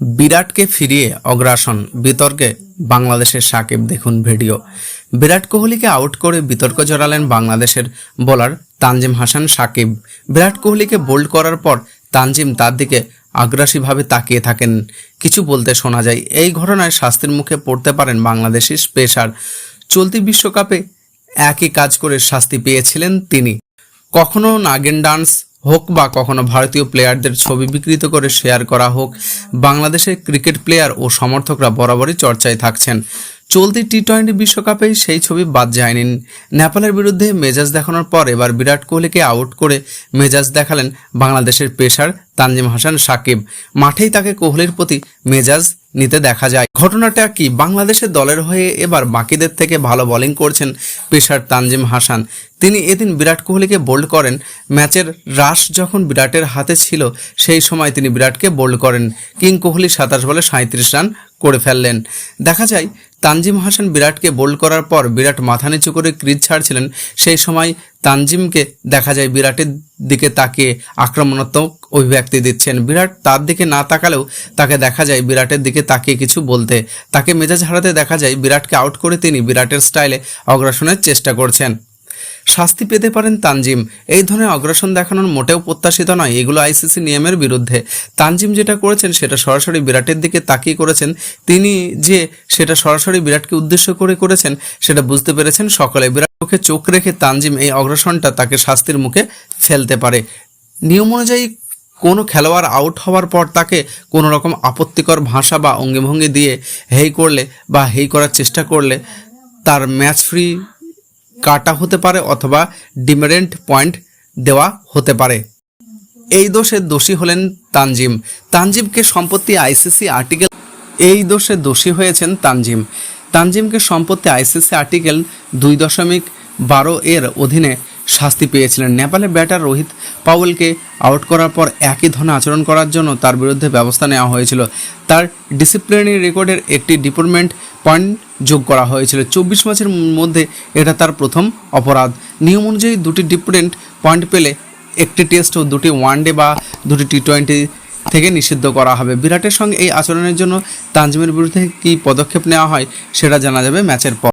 বিরাটকে ফিরিয়ে অগ্রাসন, বিতর্কে বাংলাদেশের সাকিব দেখুন ভিডিও। বিরাট কোহলিকে আউট করে বিতর্ক জড়ালেন বাংলাদেশের বোলার তানজিম হাসান সাকিব। বিরাট কোহলিকে বোল্ড করার পর তানজিম তার দিকে আগ্রাসীভাবে তাকিয়ে থাকেন। কিছু বলতে শোনা যায়, এই ঘটনায় শাস্তির মুখে পড়তে পারেন বাংলাদেশি স্পেশার। চলতি বিশ্বকাপে একই কাজ করে শাস্তি পেয়েছিলেন তিনি। কখনো নাগেন ডান্স হোক বা কখনো ভারতীয় প্লেয়ারদের ছবি বিকৃত করে শেয়ার করা হোক, বাংলাদেশের ক্রিকেট প্লেয়ার ও সমর্থকরা বরাবরই চর্চায় থাকছেন। চলতি টি টোয়েন্টি বিশ্বকাপেই সেই ছবি বাদ যায়নি। নেপালের বিরুদ্ধে মেজাজ দেখানোর পর এবার বিরাট কোহলিকে আউট করে মেজাজ দেখালেন বাংলাদেশের পেসার তানজিম হাসান সাকিব। মাঠেই তাকে কোহলির প্রতি মেজাজ নিতে দেখা যায়। ঘটনাটা কি? বাংলাদেশের দলের হয়ে এবার বাকিদের থেকে ভালো বোলিং করছেন পেশার তানজিম হাসান। তিনি এদিন বিরাট কোহলিকে বোল্ড করেন। ম্যাচের রাশ যখন বিরাটের হাতে ছিল, সেই সময় তিনি বিরাটকে বোল্ড করেন। কিং কোহলি সাতাশ বলে সাঁত্রিশ রান করে ফেললেন। দেখা যায় তানজিম হাসান বিরাটকে বোল্ড করার পর বিরাট মাথা নিচু করে ক্রিজ ছাড়ছিলেন। সেই সময় তানজিমকে দেখা যায় বিরাটের দিকে তাকিয়ে আক্রমণাত্মক অভিব্যক্তি দিচ্ছেন। বিরাট তার দিকে না তাকালেও তাকে দেখা যায় বিরাটের দিকে তাকিয়ে কিছু বলতে। তাকে মেজাজ হারাতে দেখা যায় বিরাটকে আউট করে তিনি বিরাটের স্টাইলে অগ্রাসনের চেষ্টা করছেন। শাস্তি পেতে পারেন তানজিম। এই ধরনের অগ্রাসন দেখানোর মোটেও প্রত্যাশিত নয়। এগুলো আইসিসি নিয়মের বিরুদ্ধে। তানজিম যেটা করেছেন, সেটা সরাসরি বিরাটের দিকে তাকিয়ে করেছেন। তিনি যে সেটা সরাসরি বিরাটকে উদ্দেশ্য করে করেছেন, সেটা বুঝতে পেরেছেন। সকলে বিরাট মুখে চোখ রেখে তানজিম এই অগ্রাসনটা তাকে শাস্তির মুখে ফেলতে পারে। নিয়ম অনুযায়ী কোনো খেলোয়াড় আউট হওয়ার পর তাকে কোনো রকম আপত্তিকর ভাষা বা অঙ্গিভঙ্গি দিয়ে হেই করলে বা হেই করার চেষ্টা করলে তার ম্যাচ ফ্রি কাটা হতে পারে অথবা ডিমেরেন্ট পয়েন্ট দেওয়া হতে পারে। এই দোষে দোষী হলেন তানজিম। তানজিমকে সম্পত্তি আইসিসি আর্টিকেল এই দোষে দোষী হয়েছেন তানজিম। তানজিমকে সম্পত্তি আইসিসি আর্টিকেল দুই দশমিক বারো এর অধীনে শাস্তি পেয়েছিলেন। নেপালে ব্যাটার রোহিত পাওয়েলকে আউট করার পর একই ধরনের আচরণ করার জন্য তার বিরুদ্ধে ব্যবস্থা নেওয়া হয়েছিল। তার ডিসিপ্লিনারি রেকর্ডের একটি ডিপার্টমেন্ট পয়েন্ট যোগ করা হয়েছিল। চব্বিশ ম্যাচের মধ্যে এটা তার প্রথম অপরাধ। নিয়ম অনুযায়ী দুটি ডিফারেন্ট পয়েন্ট পেলে একটি টেস্ট ও দুটি ওয়ানডে বা দুটি টি টোয়েন্টি থেকে নিষিদ্ধ করা হবে। বিরাটের সঙ্গে এই আচরণের জন্য তানজিমের বিরুদ্ধে কী পদক্ষেপ নেওয়া হয় সেটা জানা যাবে ম্যাচের পর।